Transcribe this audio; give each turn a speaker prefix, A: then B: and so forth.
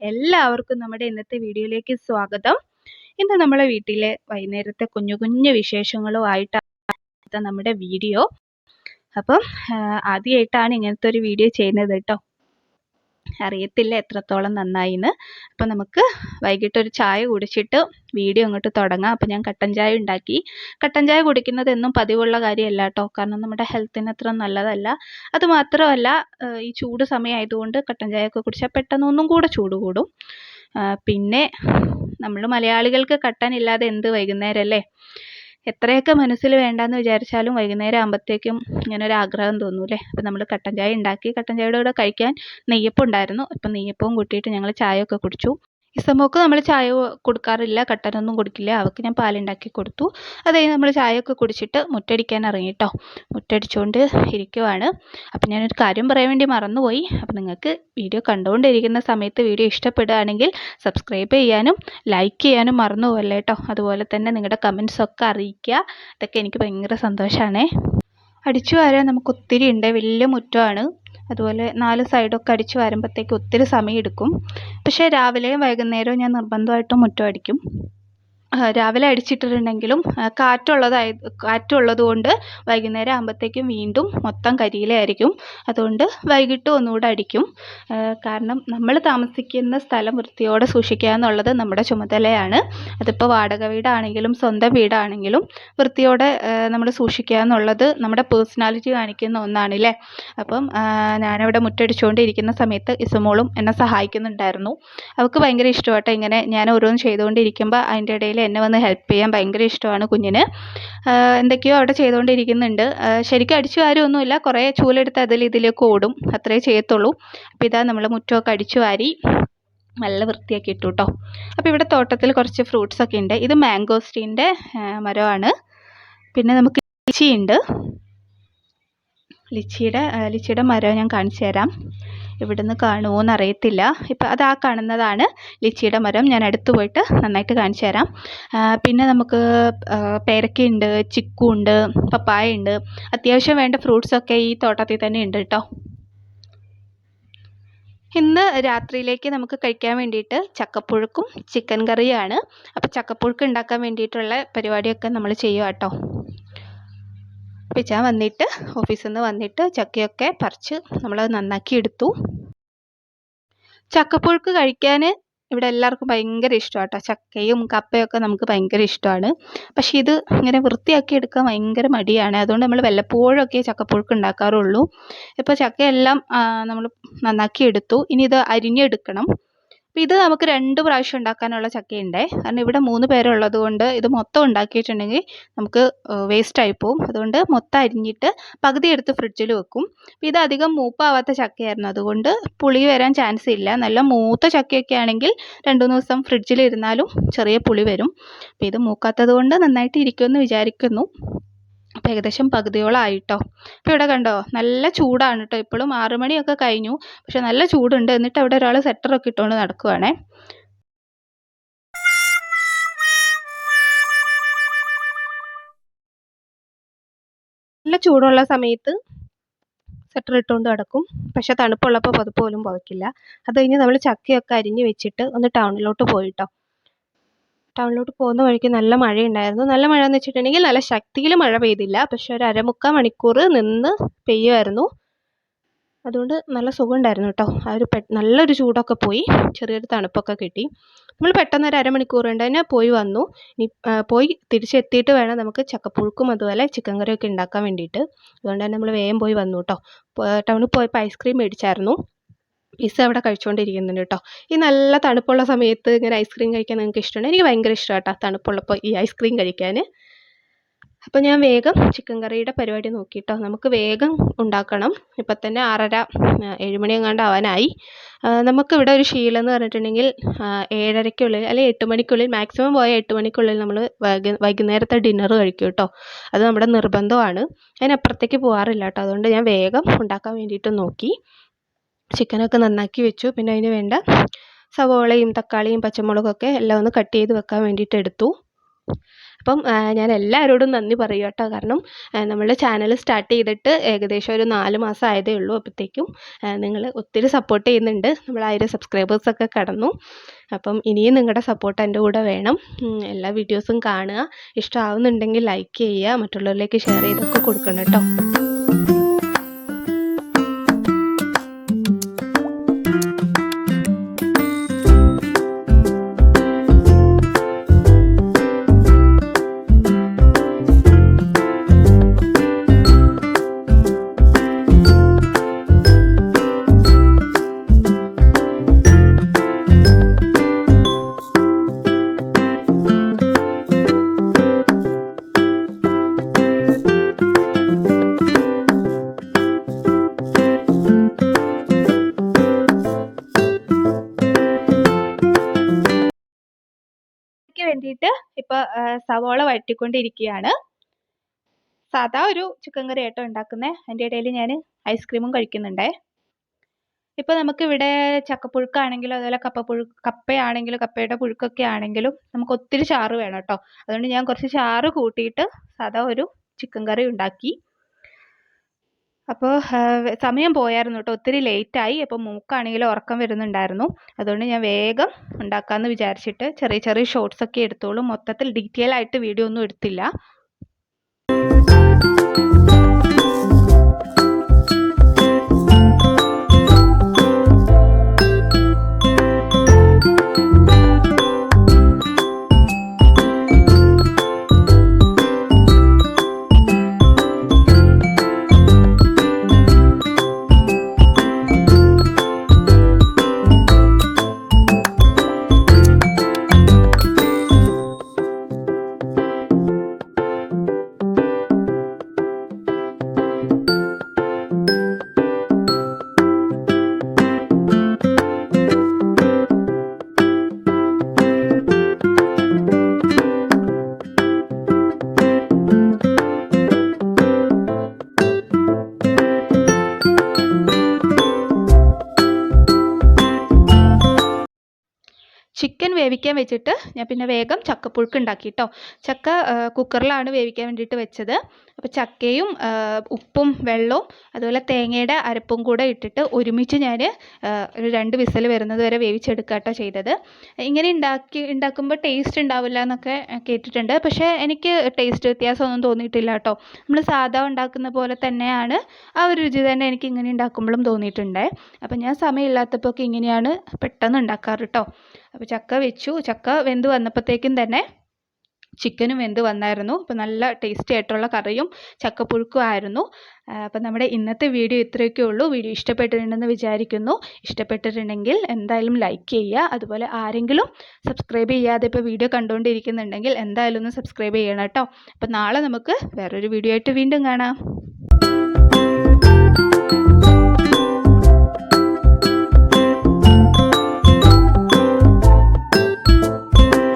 A: എല്ലാവർക്കും നമ്മുടെ ഇന്നത്തെ വീഡിയോയിലേക്ക് സ്വാഗതം. ഇന്ന് നമ്മളെ വീട്ടിലെ വൈകുന്നേരത്തെ കുഞ്ഞു കുഞ്ഞു വിശേഷങ്ങളുമായിട്ടാണ് നമ്മുടെ വീഡിയോ. അപ്പം ആദ്യമായിട്ടാണ് ഇങ്ങനത്തെ ഒരു വീഡിയോ ചെയ്യുന്നത് കേട്ടോ. അറിയത്തില്ല എത്രത്തോളം നന്നായിന്ന്. അപ്പോൾ നമുക്ക് വൈകിട്ട് ഒരു ചായ കുടിച്ചിട്ട് വീഡിയോ അങ്ങോട്ട് തുടങ്ങാം. അപ്പോൾ ഞാൻ കട്ടൻ ചായ ഉണ്ടാക്കി. കട്ടൻ ചായ കുടിക്കുന്നത് എന്നും പതിവുള്ള കാര്യമല്ല കേട്ടോ കാരണം നമ്മുടെ ഹെൽത്തിന് അത്ര നല്ലതല്ല. അത് മാത്രമല്ല ഈ ചൂട് സമയമായതുകൊണ്ട് കട്ടൻ ചായ ഒക്കെ കുടിച്ചാൽ പെട്ടെന്ന് ഒന്നും കൂടെ ചൂട് കൂടും. പിന്നെ നമ്മൾ മലയാളികൾക്ക് കട്ടൻ ഇല്ലാതെ എന്ത് വൈകുന്നേരം അല്ലേ എത്രയൊക്കെ മനസ്സിൽ വേണ്ടാന്ന് വിചാരിച്ചാലും വൈകുന്നേരം ആകുമ്പോഴത്തേക്കും ഇങ്ങനെ ഒരു ആഗ്രഹം തോന്നൂലേ അപ്പം നമ്മൾ കട്ടൻ ചായ ഉണ്ടാക്കി കട്ടൻ ചായയുടെ കൂടെ കഴിക്കാൻ നെയ്യപ്പം ഉണ്ടായിരുന്നു അപ്പം നെയ്യപ്പവും കൂട്ടിയിട്ട് ഞങ്ങൾ ചായയൊക്കെ കുടിച്ചു. ഇസമോക്ക് നമ്മൾ ചായ കൊടുക്കാറില്ല കട്ടനൊന്നും കുടിക്കില്ല. അവൾക്ക് ഞാൻ പാലുണ്ടാക്കി കൊടുത്തു. അത് നമ്മൾ ചായയൊക്കെ കുടിച്ചിട്ട് മുറ്റടിക്കാൻ ഇറങ്ങി മുറ്റടിച്ചുകൊണ്ട് ഇരിക്കുവാണ്. അപ്പം ഞാനൊരു കാര്യം പറയാൻ വേണ്ടി മറന്നുപോയി. അപ്പം നിങ്ങൾക്ക് വീഡിയോ കണ്ടുകൊണ്ടിരിക്കുന്ന സമയത്ത് വീഡിയോ ഇഷ്ടപ്പെടുകയാണെങ്കിൽ സബ്സ്ക്രൈബ് ചെയ്യാനും ലൈക്ക് ചെയ്യാനും മറന്നു പോകല്ലേ കേട്ടോ അതുപോലെ തന്നെ നിങ്ങളുടെ കമൻസൊക്കെ അറിയിക്കുക. ഇതൊക്കെ എനിക്ക് ഭയങ്കര സന്തോഷമാണേ അടിച്ചു വാരാൻ നമുക്ക് ഒത്തിരി ഉണ്ട്. വലിയ മുറ്റമാണ്. അതുപോലെ നാല് സൈഡൊക്കെ അടിച്ച് വരുമ്പോഴത്തേക്ക് ഒത്തിരി സമയം എടുക്കും പക്ഷേ രാവിലെയും വൈകുന്നേരവും ഞാൻ നിർബന്ധമായിട്ടും മുറ്റം അടിക്കും. രാവിലെ അടിച്ചിട്ടിട്ടുണ്ടെങ്കിലും കാറ്റുള്ളതായി കാറ്റുള്ളത് കൊണ്ട് വൈകുന്നേരം ആകുമ്പോഴത്തേക്കും വീണ്ടും മൊത്തം കരിയിലയായിരിക്കും. അതുകൊണ്ട് വൈകിട്ട് ഒന്നുകൂടെ അടിക്കും. കാരണം നമ്മൾ താമസിക്കുന്ന സ്ഥലം വൃത്തിയോടെ സൂക്ഷിക്കുക എന്നുള്ളത് നമ്മുടെ ചുമതലയാണ്. അതിപ്പോൾ വാടക വീടാണെങ്കിലും സ്വന്തം വീടാണെങ്കിലും വൃത്തിയോടെ നമ്മൾ സൂക്ഷിക്കുക എന്നുള്ളത് നമ്മുടെ പേഴ്സണാലിറ്റി കാണിക്കുന്ന ഒന്നാണല്ലേ? അപ്പം ഞാനവിടെ മുറ്റടിച്ചുകൊണ്ടിരിക്കുന്ന സമയത്ത് ഇസുമോളും എന്നെ സഹായിക്കുന്നുണ്ടായിരുന്നു. അവൾക്ക് ഭയങ്കര ഇഷ്ടമായിട്ട് ഇങ്ങനെ ഞാൻ ഓരോന്ന് ചെയ്തുകൊണ്ടിരിക്കുമ്പോൾ അതിന്റെ ഇടയിൽ എന്നെ വന്ന് ഹെൽപ്പ് ചെയ്യാൻ ഭയങ്കര ഇഷ്ടമാണ് കുഞ്ഞിന്. എന്തൊക്കെയോ അവിടെ ചെയ്തുകൊണ്ടിരിക്കുന്നുണ്ട്. ശരിക്കും അടിച്ചു വാരുമൊന്നുമില്ല കുറേ ചൂലെടുത്ത് അതിൽ ഇതിലേക്ക് ഓടും. അത്രേ ചെയ്യത്തുള്ളൂ. അപ്പോൾ ഇതാ നമ്മൾ മുറ്റമൊക്കെ അടിച്ചു വാരി നല്ല വൃത്തിയാക്കി ഇട്ടു കേട്ടോ അപ്പോൾ ഇവിടെ തോട്ടത്തിൽ കുറച്ച് ഫ്രൂട്ട്സ് ഒക്കെ ഉണ്ട്. ഇത് മാംഗോസ്റ്റീന്റെ മരമാണ്. പിന്നെ നമുക്ക് ലിച്ചിയുണ്ട്. ലിച്ചിയുടെ ലിച്ചിയുടെ മരം ഞാൻ കാണിച്ചു തരാം. ഇവിടുന്ന് കാണുമോ എന്നറിയത്തില്ല ഇപ്പം അത് ആ കാണുന്നതാണ് ലിച്ചിയുടെ മരം. ഞാൻ അടുത്ത് പോയിട്ട് നന്നായിട്ട് കാണിച്ചു തരാം. പിന്നെ നമുക്ക് പേരക്കയുണ്ട് ചിക്കു ഉണ്ട് പപ്പായ ഉണ്ട് അത്യാവശ്യം വേണ്ട ഫ്രൂട്ട്സൊക്കെ ഈ തോട്ടത്തിൽ തന്നെ ഉണ്ട് കേട്ടോ. ഇന്ന് രാത്രിയിലേക്ക് നമുക്ക് കഴിക്കാൻ വേണ്ടിയിട്ട് ചക്കപ്പുഴുക്കും ചിക്കൻ കറിയാണ് അപ്പോൾ ചക്കപ്പുഴുക്ക് ഉണ്ടാക്കാൻ വേണ്ടിയിട്ടുള്ള പരിപാടിയൊക്കെ നമ്മൾ ചെയ്യുക കേട്ടോ പിച്ചാൻ വന്നിട്ട് ഓഫീസിൽ നിന്ന് വന്നിട്ട് ചക്കയൊക്കെ പറിച്ച് നമ്മളത് നന്നാക്കി എടുത്തു. ചക്കപ്പുഴുക്ക് കഴിക്കാൻ ഇവിടെ എല്ലാവർക്കും ഭയങ്കര ഇഷ്ടമാണ് കേട്ടോ ചക്കയും കപ്പയൊക്കെ നമുക്ക് ഭയങ്കര ഇഷ്ടമാണ്. പക്ഷേ ഇത് ഇങ്ങനെ വൃത്തിയാക്കി എടുക്കാൻ ഭയങ്കര മടിയാണ്. അതുകൊണ്ട് നമ്മൾ വല്ലപ്പോഴൊക്കെ ചക്കപ്പുഴുക്ക് ഉണ്ടാക്കാറുള്ളൂ. ഇപ്പോൾ ചക്കയെല്ലാം നമ്മൾ നന്നാക്കി എടുത്തു. ഇനി ഇത് അരിഞ്ഞെടുക്കണം. അപ്പോൾ ഇത് നമുക്ക് രണ്ട് പ്രാവശ്യം ഉണ്ടാക്കാനുള്ള ചക്കയുണ്ടേ. കാരണം ഇവിടെ മൂന്ന് പേരുള്ളത് കൊണ്ട് ഇത് മൊത്തം ഉണ്ടാക്കിയിട്ടുണ്ടെങ്കിൽ നമുക്ക് വേസ്റ്റ് ആയി പോകും അതുകൊണ്ട് മൊത്തം അരിഞ്ഞിട്ട് പകുതി എടുത്ത് ഫ്രിഡ്ജിൽ വെക്കും. ഇത് അധികം മൂപ്പാവാത്ത ചക്കയായിരുന്നു. അതുകൊണ്ട് പുളി വരാൻ ചാൻസ് ഇല്ല. നല്ല മൂത്ത ചക്കയൊക്കെ ആണെങ്കിൽ രണ്ട് മൂന്ന് ദിവസം ഫ്രിഡ്ജിൽ ഇരുന്നാലും ചെറിയ പുളി വരും. അപ്പോൾ ഇത് മൂക്കാത്തത് കൊണ്ട് നന്നായിട്ട് ഇരിക്കുമെന്ന് വിചാരിക്കുന്നു. അപ്പോൾ ഏകദേശം പകുതിയോളം ആയിട്ടോ അപ്പോൾ ഇവിടെ കണ്ടോ നല്ല ചൂടാണ് കേട്ടോ ഇപ്പോഴും ആറു മണിയൊക്കെ കഴിഞ്ഞു. പക്ഷെ നല്ല ചൂടുണ്ട്. എന്നിട്ട് അവിടെ ഒരാൾ സെറ്ററൊക്കെ ഇട്ടുകൊണ്ട് നടക്കുവാണേ. നല്ല ചൂടുള്ള സമയത്ത് സെറ്റർ ഇട്ടുകൊണ്ട് നടക്കും. പക്ഷെ തണുപ്പുള്ളപ്പോൾ പുതപ്പ് പോലും പുതക്കില്ല. അത് കഴിഞ്ഞ് നമ്മൾ ചക്കയൊക്കെ അരിഞ്ഞ് വെച്ചിട്ട് ഒന്ന് ടൗണിലോട്ട് പോയിട്ടോ. ടൗണിലോട്ട് പോകുന്ന വഴിക്ക് നല്ല മഴയുണ്ടായിരുന്നു. നല്ല മഴ എന്ന് വെച്ചിട്ടുണ്ടെങ്കിൽ നല്ല ശക്തിയിൽ മഴ പെയ്തില്ല. പക്ഷെ ഒരു അരമുക്കാൽ മണിക്കൂർ നിന്ന് പെയ്യുമായിരുന്നു. അതുകൊണ്ട് നല്ല സുഖമുണ്ടായിരുന്നു കേട്ടോ. ആ ഒരു നല്ലൊരു ചൂടൊക്കെ പോയി. ചെറിയൊരു തണുപ്പൊക്കെ കിട്ടി. നമ്മൾ പെട്ടെന്ന് ഒരു അരമണിക്കൂർ കൊണ്ട് തന്നെ പോയി വന്നു. ഇനി പോയി തിരിച്ചെത്തിയിട്ട് വേണം നമുക്ക് ചക്കപ്പുഴുക്കും അതുപോലെ ചിക്കൻ കറിയൊക്കെ ഉണ്ടാക്കാൻ വേണ്ടിയിട്ട്. അതുകൊണ്ട് തന്നെ നമ്മൾ വേഗം പോയി വന്നു കേട്ടോ. ടൗണിൽ പോയപ്പോൾ ഐസ്ക്രീം മേടിച്ചായിരുന്നു. പിസ്സ അവിടെ കഴിച്ചുകൊണ്ടിരിക്കുന്നുണ്ട് കേട്ടോ ഈ നല്ല തണുപ്പുള്ള സമയത്ത് ഇങ്ങനെ ഐസ്ക്രീം കഴിക്കാൻ നിങ്ങൾക്ക് ഇഷ്ടമാണ് എനിക്ക് ഭയങ്കര ഇഷ്ടമാണ് കേട്ടോ തണുപ്പുള്ളപ്പോൾ ഈ ഐസ്ക്രീം കഴിക്കാൻ. അപ്പോൾ ഞാൻ വേഗം ചിക്കൻ കറിയുടെ പരിപാടി നോക്കിയിട്ടോ നമുക്ക് വേഗം ഉണ്ടാക്കണം. ഇപ്പം തന്നെ ആറര ഏഴുമണി എങ്ങാണ്ട് ആവാനായി നമുക്കിവിടെ ഒരു ശീലം എന്ന് പറഞ്ഞിട്ടുണ്ടെങ്കിൽ ഏഴരയ്ക്കുള്ളിൽ അല്ലെങ്കിൽ എട്ട് മണിക്കുള്ളിൽ മാക്സിമം പോയ എട്ട് മണിക്കുള്ളിൽ നമ്മൾ വൈകുന്നേരത്തെ ഡിന്നർ കഴിക്കും കേട്ടോ അത് നമ്മുടെ നിർബന്ധമാണ്. അതിനപ്പുറത്തേക്ക് പോകാറില്ല കേട്ടോ അതുകൊണ്ട് ഞാൻ വേഗം ഉണ്ടാക്കാൻ വേണ്ടിയിട്ട് നോക്കി. ചിക്കനൊക്കെ നന്നാക്കി വെച്ചു. പിന്നെ അതിന് വേണ്ട സവോളയും തക്കാളിയും പച്ചമുളകൊക്കെ എല്ലാം ഒന്ന് കട്ട് ചെയ്ത് വെക്കാൻ വേണ്ടിയിട്ട് എടുത്തു.
B: അപ്പം ഞാൻ എല്ലാവരോടും നന്ദി പറയും കേട്ടോ. കാരണം നമ്മുടെ ചാനൽ സ്റ്റാർട്ട് ചെയ്തിട്ട് ഏകദേശം ഒരു നാല് മാസം ആയതേ ഉള്ളൂ അപ്പോഴത്തേക്കും നിങ്ങൾ ഒത്തിരി സപ്പോർട്ട് ചെയ്യുന്നുണ്ട്. നമ്മൾ ആയിരം സബ്സ്ക്രൈബേഴ്സൊക്കെ കടന്നു. അപ്പം ഇനിയും നിങ്ങളുടെ സപ്പോർട്ട് എന്റെ കൂടെ വേണം. എല്ലാ വീഡിയോസും കാണുക. ഇഷ്ടമാവുന്നുണ്ടെങ്കിൽ ലൈക്ക് ചെയ്യുക. മറ്റുള്ളവരിലേക്ക് ഷെയർ ചെയ്തൊക്കെ കൊടുക്കണം കേട്ടോ.
A: വേണ്ടിയിട്ട് ഇപ്പൊ ആ, സവോള വഴറ്റിക്കൊണ്ടിരിക്കുകയാണ് സാധാ ഒരു ചിക്കൻ കറി ആയിട്ടോ ഉണ്ടാക്കുന്നത് അതിന്റെ ഇടയിൽ ഞാൻ ഐസ്ക്രീമും കഴിക്കുന്നുണ്ടേ. ഇപ്പോൾ നമുക്ക് ഇവിടെ ചക്കപ്പുഴുക്കാണെങ്കിലും അതുപോലെ കപ്പപ്പുഴു കപ്പയാണെങ്കിലും കപ്പയുടെ പുഴുക്കൊക്കെ ആണെങ്കിലും നമുക്ക് ഒത്തിരി ചാറ് വേണം കേട്ടോ. അതുകൊണ്ട് ഞാൻ കുറച്ച് ചാറ് കൂട്ടിയിട്ട് സാധാ ഒരു ചിക്കൻ കറി ഉണ്ടാക്കി. അപ്പോൾ സമയം പോയായിരുന്നു കേട്ടോ. ഒത്തിരി ലേറ്റായി അപ്പോൾ മൂക്കാണെങ്കിലും ഉറക്കം വരുന്നുണ്ടായിരുന്നു. അതുകൊണ്ട് ഞാൻ വേഗം ഉണ്ടാക്കാമെന്ന് വിചാരിച്ചിട്ട് ചെറിയ ചെറിയ ഷോർട്സ് ഒക്കെ എടുത്തോളൂ. മൊത്തത്തിൽ ഡീറ്റെയിൽ ആയിട്ട് വീഡിയോ ഒന്നും എടുത്തില്ല. ചിക്കൻ വേവിക്കാൻ വെച്ചിട്ട് ഞാൻ പിന്നെ വേഗം ചക്കപ്പുഴുക്ക് ഉണ്ടാക്കി കേട്ടോ ചക്ക കുക്കറിലാണ് വേവിക്കാൻ വേണ്ടിയിട്ട് വെച്ചത്. അപ്പോൾ ചക്കയും ഉപ്പും വെള്ളവും അതുപോലെ തേങ്ങയുടെ അരപ്പും കൂടെ ഇട്ടിട്ട് ഒരുമിച്ച് ഞാൻ ഒരു രണ്ട് വിസൽ വരുന്നത് വരെ വേവിച്ചെടുക്കുക കേട്ടോ ചെയ്തത്. ഇങ്ങനെ ഉണ്ടാക്കി ഉണ്ടാക്കുമ്പോൾ ടേസ്റ്റ് ഉണ്ടാവില്ല എന്നൊക്കെ കേട്ടിട്ടുണ്ട്. പക്ഷേ എനിക്ക് ടേസ്റ്റ് വ്യത്യാസമൊന്നും തോന്നിയിട്ടില്ല കേട്ടോ. നമ്മൾ സാധാ ഉണ്ടാക്കുന്ന പോലെ തന്നെയാണ് ആ ഒരു രുചി തന്നെ എനിക്ക് ഇങ്ങനെ ഉണ്ടാക്കുമ്പോഴും തോന്നിയിട്ടുണ്ട്. അപ്പം ഞാൻ സമയമില്ലാത്തപ്പോൾ ഒക്കെ ഇങ്ങനെയാണ് പെട്ടെന്ന് ഉണ്ടാക്കാറ് കേട്ടോ. അപ്പോൾ ചക്ക വെച്ചു. ചക്ക വെന്ത് വന്നപ്പോഴത്തേക്കും തന്നെ ചിക്കനും വെന്ത് വന്നായിരുന്നു. അപ്പോൾ നല്ല ടേസ്റ്റി ആയിട്ടുള്ള കറിയും ചക്കപ്പുഴുക്കും ആയിരുന്നു. അപ്പോൾ നമ്മുടെ ഇന്നത്തെ വീഡിയോ ഇത്രയൊക്കെ ഉള്ളൂ. വീഡിയോ ഇഷ്ടപ്പെട്ടിട്ടുണ്ടെന്ന് വിചാരിക്കുന്നു. ഇഷ്ടപ്പെട്ടിട്ടുണ്ടെങ്കിൽ എന്തായാലും ലൈക്ക് ചെയ്യുക. അതുപോലെ ആരെങ്കിലും സബ്സ്ക്രൈബ് ചെയ്യാതെ ഇപ്പോൾ വീഡിയോ കണ്ടുകൊണ്ടിരിക്കുന്നുണ്ടെങ്കിൽ എന്തായാലും ഒന്ന് സബ്സ്ക്രൈബ് ചെയ്യണം കേട്ടോ. അപ്പോൾ നാളെ നമുക്ക് വേറൊരു വീഡിയോ ആയിട്ട് വീണ്ടും കാണാം.